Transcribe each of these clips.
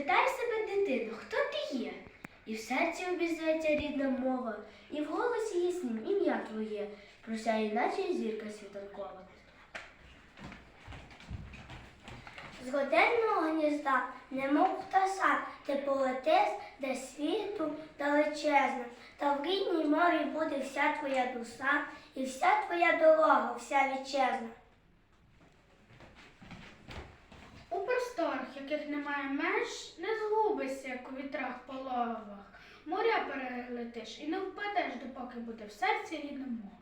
Спитай себе, дитино, хто ти є? І в серці обізветься рідна мова, і в голосі яснім ім'я твоє, просяє, наче зірка світанкова. З годинного гнізда, немов птаса, ти полетиш, де світу далечезна, та в рідній морі буде вся твоя душа, і вся твоя дорога, вся вітчизна. У просторах, яких немає меж, не згубишся, як у вітрах пологовах. Моря перелетиш і не впадеш, допоки буде в серці рідна мова.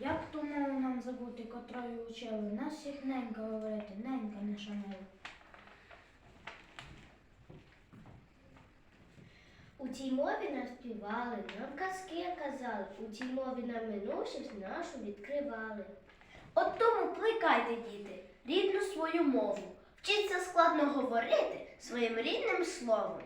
Як ту мову нам забути, котрою учили? Нас всіх ненька говорити, ненька наша мова. У цій мові нам співали, нам казки казали, у цій мові нам минувшість нашу відкривали. От тому плекайте, діти, рідну свою мову. Вчиться складно говорити своїм рідним словом.